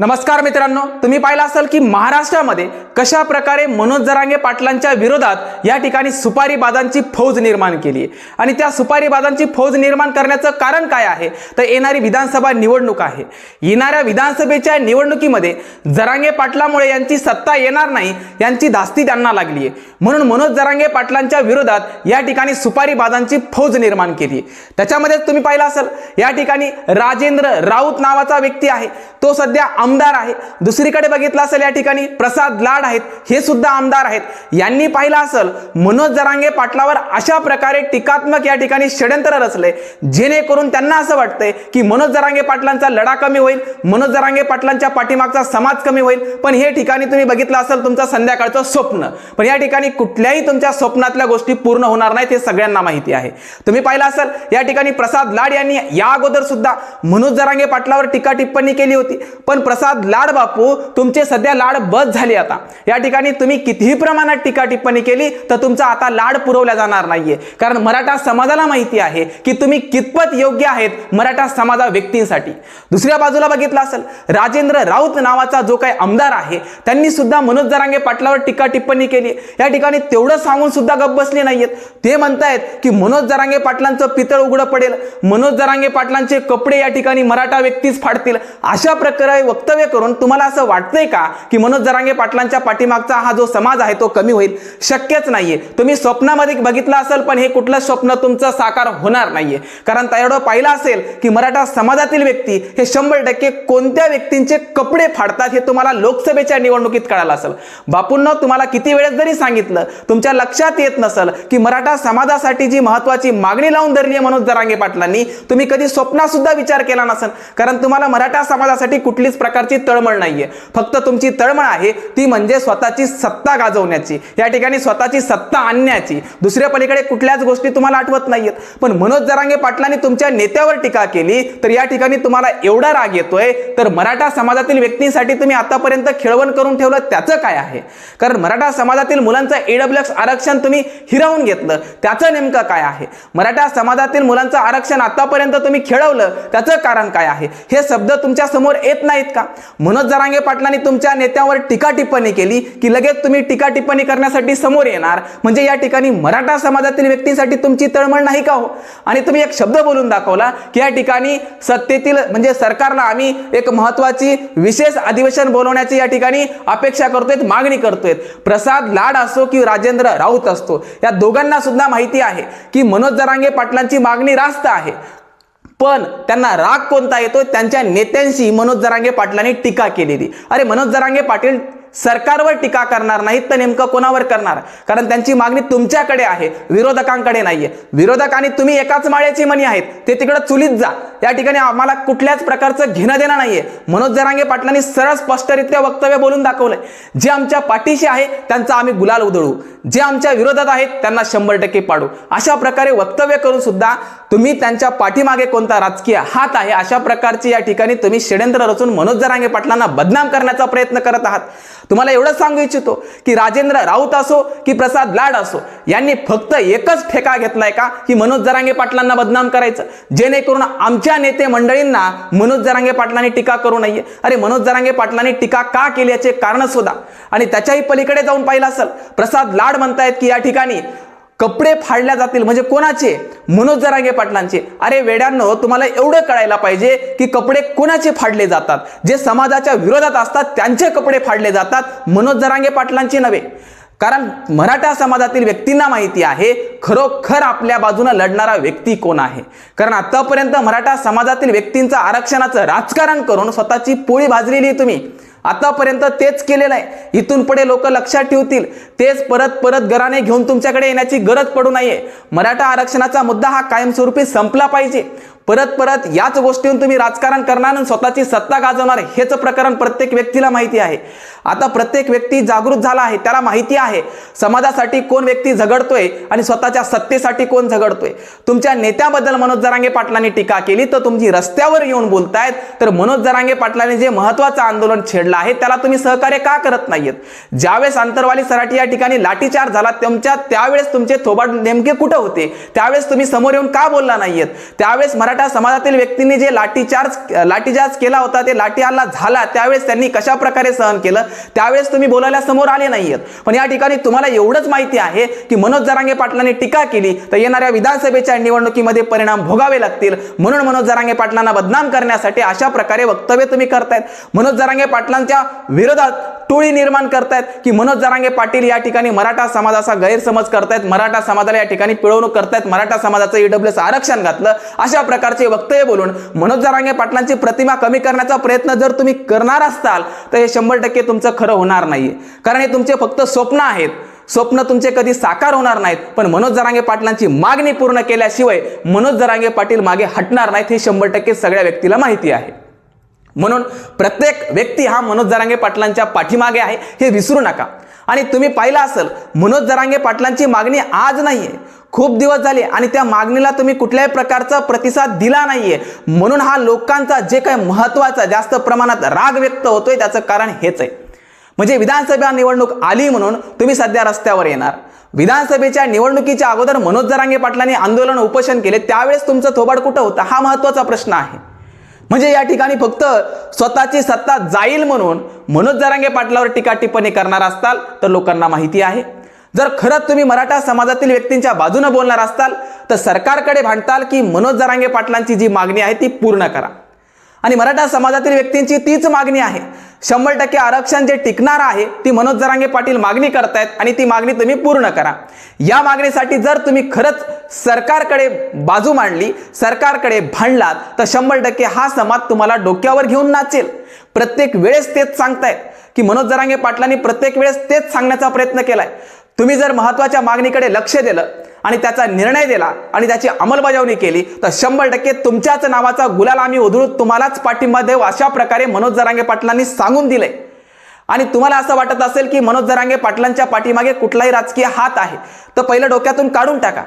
नमस्कार मित्रांनो तुम्ही पाहिलं असाल की महाराष्ट्रामध्ये कशा प्रकारे मनोज जरांगे पाटलांच्या विरोधात या ठिकाणी सुपारीबाजांची फौज निर्माण केली आहे? आणि त्या सुपारीबाजांची फौज निर्माण करण्याचं कारण काय आहे? तर येणारी विधानसभा निवडणूक आहे. येणाऱ्या विधानसभेच्या निवडणुकीमध्ये जरांगे पाटलामुळे यांची सत्ता येणार नाही यांची धास्ती त्यांना लागली आहे. म्हणून मनोज जरांगे पाटलांच्या विरोधात या ठिकाणी सुपारीबाजांची फौज निर्माण केली त्याच्यामध्ये तुम्ही पाहिलं असाल या ठिकाणी राजेंद्र राऊत नावाचा व्यक्ती आहे. तो सध्या आमदार आहे दुसरीकडे बघितलं असेल या ठिकाणी प्रसाद लाड आहेत. हे सुद्धा आमदार आहेत. यांनी पाहिलं असेल मनोज जरांगे पाटलावर अशा प्रकारे टीकात्मक या ठिकाणी षडयंत्र रचले जेणेकरून त्यांना असं वाटतंय की मनोज जरांगे पाटलांचा लढा कमी होईल मनोज जरांगे पाटलांच्या पाठीमागचा समाज कमी होईल. पण हे ठिकाणी तुम्ही बघितलं असेल तुमचं संध्याकाळचं स्वप्न. पण या ठिकाणी कुठल्याही तुमच्या स्वप्नातल्या गोष्टी पूर्ण होणार नाहीत हे सगळ्यांना माहिती आहे. तुम्ही पाहिलं असेल या ठिकाणी प्रसाद लाड यांनी या अगोदर सुद्धा मनोज जरांगे पाटलावर टीका टिप्पणी केली होती. पण प्रसाद लाड बापू तुमचे सध्या लाड बस झाले आता. या ठिकाणी तुम्ही कितीही प्रमाणात टीका टिप्पणी केली तर तुमचा आता लाड पुरवला जाणार नाहीये. कारण मराठा समाजाला माहिती आहे की तुम्ही कितपत योग्य आहेत मराठा समाजा व्यक्तींसाठी. दुसऱ्या बाजूला बघितलं असेल राजेंद्र राऊत नावाचा जो काही आमदार आहे त्यांनी सुद्धा मनोज जरांगे पाटलावर टीका टिप्पणी केली. या ठिकाणी तेवढं सांगून सुद्धा गप्प बसले नाहीयेत. ते म्हणतायत की मनोज जरांगे पाटलांचं पितळ उघडं पडेल. मनोज जरांगे पाटलांचे कपडे या ठिकाणी मराठा व्यक्तीच फाडतील. अशा प्रकारे वक्तव्य करून तुम्हाला असं वाटतंय का की मनोज जरांगे पाटलांच्या पाठीमागचा हा जो समाज आहे तो कमी होईल? शक्यच नाहीये. तुम्ही स्वप्नामध्ये बघितलं असेल पण हे कुठलं स्वप्न तुमचं साकार होणार नाहीये. कारण एवढं पाहिलं असेल की मराठा समाजातील व्यक्ती हे शंभर टक्के कोणत्या व्यक्तींचे कपडे फाडतात हे तुम्हाला लोकसभेच्या निवडणुकीत कळालं असेल. बापूंना तुम्हाला किती वेळेस जरी सांगितलं तुमच्या लक्षात येत नसेल की मराठा समाजासाठी जी महत्वाची मागणी लावून धरली आहे मनोज जरांगे पाटलांनी तुम्ही कधी स्वप्नात सुद्धा विचार केला नसेल. कारण तुम्हाला मराठा समाजासाठी कुठलीच प्रकार प्रकारची तळमळ नाहीये. फक्त तुमची तळमळ आहे ती म्हणजे स्वतःची सत्ता गाजवण्याची. या ठिकाणी स्वतःची सत्ता आणण्याची. दुसऱ्या पलीकडे कुठल्याच गोष्टी तुम्हाला आठवत नाहीयेत. पण मनोज जरांगे पाटलांनी तुमच्या नेत्यावर टीका केली तर या ठिकाणी तुम्हाला एवढा राग येतोय तर मराठा समाजातील व्यक्तींसाठी तुम्ही आतापर्यंत खेळवण करून ठेवलं त्याचं काय आहे? कारण मराठा समाजातील मुलांचं एडब्ल्यूएक्स आरक्षण तुम्ही हिरावून घेतलं त्याचं नेमकं काय आहे? मराठा समाजातील मुलांचं आरक्षण आतापर्यंत तुम्ही खेळवलं त्याचं कारण काय आहे? हे शब्द तुमच्यासमोर येत नाहीत का? मनोज जरांगे पाटलांनी तुमच्या नेत्यावर टीका टिप्पणी केली की लगेच तुम्ही टीका टिप्पणी करण्यासाठी समोर येणार. म्हणजे या ठिकाणी मराठा समाजातील व्यक्तींसाठी तुमची तळमळ नाही का हो? आणि तुम्ही एक शब्द बोलून दाखवला की या ठिकाणी सत्तेतील म्हणजे सरकारला आम्ही एक महत्वाची विशेष अधिवेशन बोलवण्याची या ठिकाणी अपेक्षा करतोय मागणी करतोय प्रसाद लाड असो की राजेंद्र राऊत असतो या दोघांना सुद्धा माहिती आहे की मनोज जरांगे पाटलांची मागणी रास्त आहे. पण त्यांना राग कोणता येतो त्यांच्या नेत्यांशी मनोज जरांगे पाटलांनी टीका केलेली. अरे मनोज जरांगे पाटील सरकारवर टीका करणार नाहीत तर नेमकं कोणावर करणार? कारण त्यांची मागणी तुमच्याकडे आहे विरोधकांकडे नाहीये. विरोधक आणि तुम्ही एकाच माळ्याची मणी आहेत ते तिकडे चुलीत जा. या ठिकाणी आम्हाला कुठल्याच प्रकारचं घेणं देणं नाहीये. मनोज जरांगे पाटलांनी सरळ स्पष्टरित्या वक्तव्य बोलून दाखवलंय. जे आमच्या पाठीशी आहे त्यांचा आम्ही गुलाल उधळू. जे आमच्या विरोधात आहेत त्यांना शंभर टक्के पाडू. अशा प्रकारे वक्तव्य करून सुद्धा तुम्ही त्यांच्या पाठीमागे कोणता राजकीय हात आहे अशा प्रकारची या ठिकाणी तुम्ही षडयंत्र रचून मनोज जरांगे पाटलांना बदनाम करण्याचा प्रयत्न करत आहात. तुम्हाला एवढं सांगू इच्छितो की राजेंद्र राऊत असो की प्रसाद लाड असो यांनी फक्त एकच ठेका घेतलाय का? की मनोज जरांगे पाटलांना बदनाम करायचं. जेणेकरून आमच्या नेते मंडळींना मनोज जरांगे पाटलांनी टीका करू नये. अरे मनोज जरांगे पाटलांनी टीका का केली याचे कारण शोधा. आणि त्याच्याही पलीकडे जाऊन पाहिलं असेल. प्रसाद लाड म्हणतायत की या ठिकाणी कपडे फाडल्या जातील. म्हणजे कोणाचे? मनोज जरांगे पाटलांचे. अरे वेड्यांनो तुम्हाला एवढं कळायला पाहिजे की कपडे कोणाचे फाडले जातात? जे समाजाच्या विरोधात असतात त्यांचे कपडे फाडले जातात मनोज जरांगे पाटलांचे नव्हे. कारण मराठा समाजातील व्यक्तींना माहिती आहे खरोखर आपल्या बाजूने लढणारा व्यक्ती कोण आहे? कारण आतापर्यंत मराठा समाजातील व्यक्तींचं आरक्षणाचं राजकारण करून स्वतःची पोळी भाजलेली तुम्ही. आतापर्यंत तेच केलेलं आहे. इथून पुढे लोक लक्षात ठेवतील. तेच परत परत घराने घेऊन तुमच्याकडे येण्याची गरज पडू नये. मराठा आरक्षणाचा मुद्दा हा कायमस्वरूपी संपला पाहिजे. परत परत याच गोष्टीतून तुम्ही राजकारण करणार आणि स्वतःची सत्ता गाजवणार हेच प्रकरण प्रत्येक व्यक्तीला माहिती आहे. आता प्रत्येक व्यक्ती जागृत झाला आहे त्याला माहिती आहे समाजासाठी कोण व्यक्ती झगडतोय आणि स्वतःच्या सत्तेसाठी कोण झगडतोय. तुमच्या नेत्याबद्दल मनोज जरांगे पाटलांनी टीका केली तर तुमची रस्त्यावर येऊन बोलतायत तर मनोज जरांगे पाटलांनी जे महत्वाचं आंदोलन छेडलं आहे त्याला तुम्ही सहकार्य का करत नाहीयेत? ज्यावेळेस आंतरवाली सराठी या ठिकाणी लाठीचार्ज झाला तुमच्या त्यावेळेस तुमचे थोबाड नेमके कुठं होते? त्यावेळेस तुम्ही समोर येऊन का बोलला नाहीयेत? त्यावेळेस मराठा समाजातील व्यक्तींनी जे लाठीचार्ज लाठीचार्ज केला होता ते लाठी हल्ला झाला त्यावेळेस त्यांनी कशा प्रकारे सहन केलं? त्यावेळेस तुम्ही बोलायला समोर आले नाहीयेत. पण या ठिकाणी तुम्हाला एवढंच माहिती आहे की मनोज जरांगे पाटलांनी टीका केली तर येणाऱ्या विधानसभेच्या निवडणुकीमध्ये परिणाम भोगावे लागतील. म्हणून मनोज जरांगे पाटलांना बदनाम करण्यासाठी अशा प्रकारे वक्तव्य तुम्ही करतायत. मनोज जरांगे पाटलांच्या विरोधात टोळी निर्माण करतायत की मनोज जरांगे पाटील या ठिकाणी मराठा समाजाचा गैरसमज करतायत मराठा समाजाला या ठिकाणी पिळवणूक करतायत मराठा समाजाचं ईडब्ल्यूएस आरक्षण घातलं अशा प्रकारचे वक्तव्य बोलून मनोज जरांगे पाटलांची प्रतिमा कमी करण्याचा प्रयत्न जर तुम्ही करणार असताल तर हे शंभर टक्के तुमचं खरं होणार नाहीये कारण हे तुमचे फक्त स्वप्न आहेत. स्वप्न तुमचे कधी साकार होणार नाहीत. पण मनोज जरांगे पाटलांची मागणी पूर्ण केल्याशिवाय मनोज जरांगे पाटील मागे हटणार नाहीत हे शंभर टक्के सगळ्या व्यक्तीला माहिती आहे. म्हणून प्रत्येक व्यक्ती हा मनोज जरांगे पाटलांच्या पाठीमागे आहे हे विसरू नका. आणि तुम्ही पाहिलं असेल मनोज जरांगे पाटलांची मागणी आज नाहीये. खूप दिवस झाले आणि त्या मागणीला तुम्ही कुठल्याही प्रकारचा प्रतिसाद दिला नाहीये. म्हणून हा लोकांचा जे काही महत्त्वाचा जास्त प्रमाणात राग व्यक्त होतोय त्याचं कारण हेच आहे. म्हणजे विधानसभा निवडणूक आली म्हणून तुम्ही सध्या रस्त्यावर येणार. विधानसभेच्या निवडणुकीच्या अगोदर मनोज जरांगे पाटलांनी आंदोलन उपोषण केले त्यावेळेस तुमचं थोबाड कुठं होतं? हा महत्त्वाचा प्रश्न आहे. म्हणजे या ठिकाणी फक्त स्वतःची सत्ता जाईल म्हणून मनोज जरांगे पाटलावर टीका टिप्पणी करणार असताल तर लोकांना माहिती आहे. जर खरंच तुम्ही मराठा समाजातील व्यक्तींच्या बाजूनं बोलणार असताल तर सरकारकडे भांडताल की मनोज जरांगे पाटलांची जी मागणी आहे ती पूर्ण करा. आणि मराठा समाजातील व्यक्तींची तीच मागणी आहे. शंभर टक्के आरक्षण जे टिकणार आहे ती मनोज जरांगे पाटील मागणी करतायत आणि ती मागणी तुम्ही पूर्ण करा. या मागणीसाठी जर तुम्ही खरंच सरकारकडे बाजू मांडली सरकारकडे भांडलात तर शंभर टक्के हा समाज तुम्हाला डोक्यावर घेऊन नाचेल. प्रत्येक वेळेस तेच सांगतायत की मनोज जरांगे पाटलांनी प्रत्येक वेळेस तेच सांगण्याचा प्रयत्न केलाय. तुम्ही जर महत्त्वाच्या मागणीकडे लक्ष दिलं आणि त्याचा निर्णय दिला आणि त्याची अंमलबजावणी केली तर शंभर टक्के तुमच्याच नावाचा गुलाल आम्ही उधळून तुम्हालाच पाठिंबा देऊ अशा प्रकारे मनोज जरांगे पाटलांनी सांगून दिलंय. आणि तुम्हाला असं वाटत असेल की मनोज जरांगे पाटलांच्या पाठीमागे कुठलाही राजकीय हात आहे तर पहिलं डोक्यातून काढून टाका.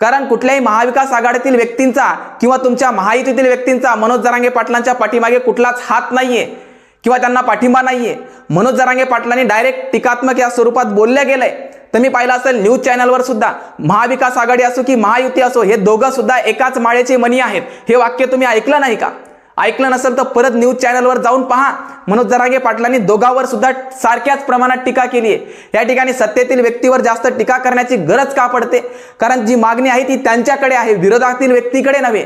कारण कुठल्याही महाविकास आघाडीतील व्यक्तींचा किंवा तुमच्या महायुतीतील व्यक्तींचा मनोज जरांगे पाटलांच्या पाठीमागे कुठलाच हात नाहीये किंवा त्यांना पाठिंबा नाहीये. मनोज जरांगे पाटलांनी डायरेक्ट टीकात्मक या स्वरूपात बोलल्या गेलंय. तुम्ही पाहिलं असेल न्यूज चॅनलवर सुद्धा महाविकास आघाडी असो की महायुती असो हे दोघं सुद्धा एकाच माळेचे मनी आहेत. हे वाक्य तुम्ही ऐकलं नाही का? ऐकलं नसेल तर परत न्यूज चॅनलवर जाऊन पहा. मनोज जरांगे पाटलांनी दोघांवर सुद्धा सारख्याच प्रमाणात टीका केली आहे. या ठिकाणी सत्तेतील व्यक्तीवर जास्त टीका करण्याची गरज का पडते? कारण जी मागणी आहे ती त्यांच्याकडे आहे विरोधातील व्यक्तीकडे नव्हे.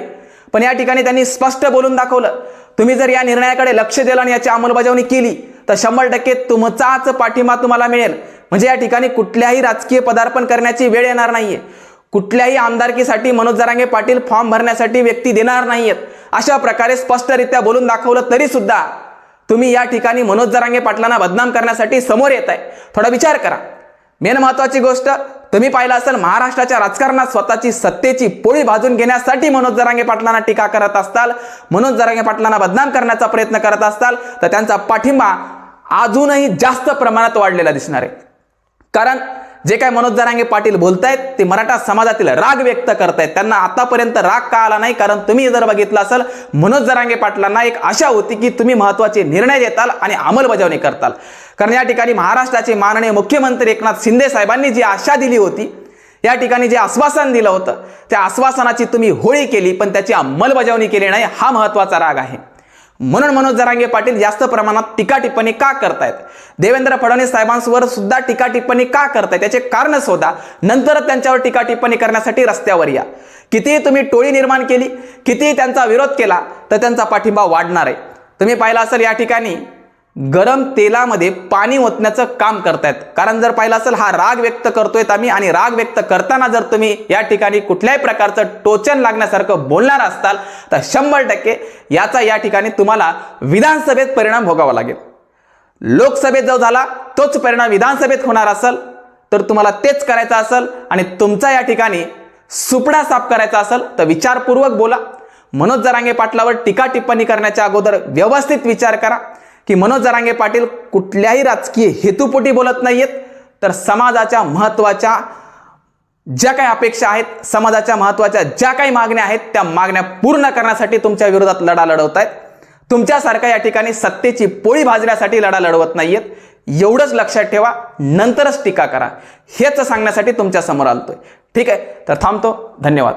पण या ठिकाणी त्यांनी स्पष्ट बोलून दाखवलं. तुम्ही जर या निर्णयाकडे लक्ष दिलं आणि याची अंमलबजावणी केली तर शंभर टक्के तुमचाच पाठिंबा तुम्हाला मिळेल. म्हणजे या ठिकाणी कुठल्याही राजकीय पदार्पण करण्याची वेळ येणार नाहीये. कुठल्याही आमदारकीसाठी मनोज जरांगे पाटील फॉर्म भरण्यासाठी व्यक्ती देणार नाहीयेत. अशा प्रकारे स्पष्टरित्या बोलून दाखवलं तरी सुद्धा तुम्ही या ठिकाणी मनोज जरांगे पाटलांना बदनाम करण्यासाठी समोर येत आहे. थोडा विचार करा. मेन महत्वाची गोष्ट तुम्ही पाहिलं असेल महाराष्ट्राच्या राजकारणात स्वतःची सत्तेची पोळी भाजून घेण्यासाठी मनोज जरांगे पाटलांना टीका करत असताल मनोज जरांगे पाटलांना बदनाम करण्याचा प्रयत्न करत असताल तर त्यांचा पाठिंबा अजूनही जास्त प्रमाणात वाढलेला दिसणार आहे. कारण जे काय मनोज जरांगे पाटील बोलतायत ते मराठा समाजातील राग व्यक्त करतायत. त्यांना आतापर्यंत राग का आला नाही? कारण तुम्ही जर बघितलं असेल मनोज जरांगे पाटलांना एक आशा होती की तुम्ही महत्त्वाचे निर्णय देताल आणि अंमलबजावणी करताल. कारण या ठिकाणी महाराष्ट्राचे माननीय मुख्यमंत्री एकनाथ शिंदे साहेबांनी जी आशा दिली होती या ठिकाणी जे आश्वासन दिलं होतं त्या आश्वासनाची तुम्ही होळी केली पण त्याची अंमलबजावणी केली नाही. हा महत्त्वाचा राग आहे. म्हणून मनोज जरांगे पाटील जास्त प्रमाणात टीका टिप्पणी का करतायत? देवेंद्र फडणवीस साहेबांवर सुद्धा टीका टिप्पणी का करतायत? त्याचे कारण शोधा. नंतर त्यांच्यावर टीका टिप्पणी करण्यासाठी रस्त्यावर या. कितीही तुम्ही टोळी निर्माण केली कितीही त्यांचा विरोध केला तर त्यांचा पाठिंबा वाढणार आहे. तुम्ही पाहिलं असेल या ठिकाणी गरम तेलामध्ये पाणी ओतण्याचं काम करतायत. कारण जर पाहिलं असेल हा राग व्यक्त करतोय आम्ही आणि राग व्यक्त करताना जर तुम्ही या ठिकाणी कुठल्याही प्रकारचं टोचन लागण्यासारखं बोलणार असताल तर शंभर टक्के याचा या ठिकाणी तुम्हाला विधानसभेत परिणाम भोगावा लागेल. लोकसभेत जो झाला तोच परिणाम विधानसभेत होणार असेल तर तुम्हाला तेच करायचं असेल आणि तुमचा या ठिकाणी सुपडा साफ करायचा असेल तर विचारपूर्वक बोला. मनोज जरांगे पाटलावर टीका टिप्पणी करण्याच्या अगोदर व्यवस्थित विचार करा. की मनोज जरांगे पाटील कुठल्याही राजकीय हेतुपोटी बोलत नाहीयेत तर समाजाच्या महत्त्वाच्या ज्या काही अपेक्षा आहेत समाजाच्या महत्त्वाच्या ज्या काही मागण्या आहेत त्या मागण्या पूर्ण करण्यासाठी तुमच्या विरोधात लढा लढवत आहेत. तुमच्यासारख्या या ठिकाणी सत्तेची पोळी भाजण्यासाठी लढा लढवत नाहीयेत. एवढंच लक्षात ठेवा नंतरच टीका करा. हेच सांगण्यासाठी तुमच्यासमोर आलतोय. ठीक आहे तर थांबतो. धन्यवाद.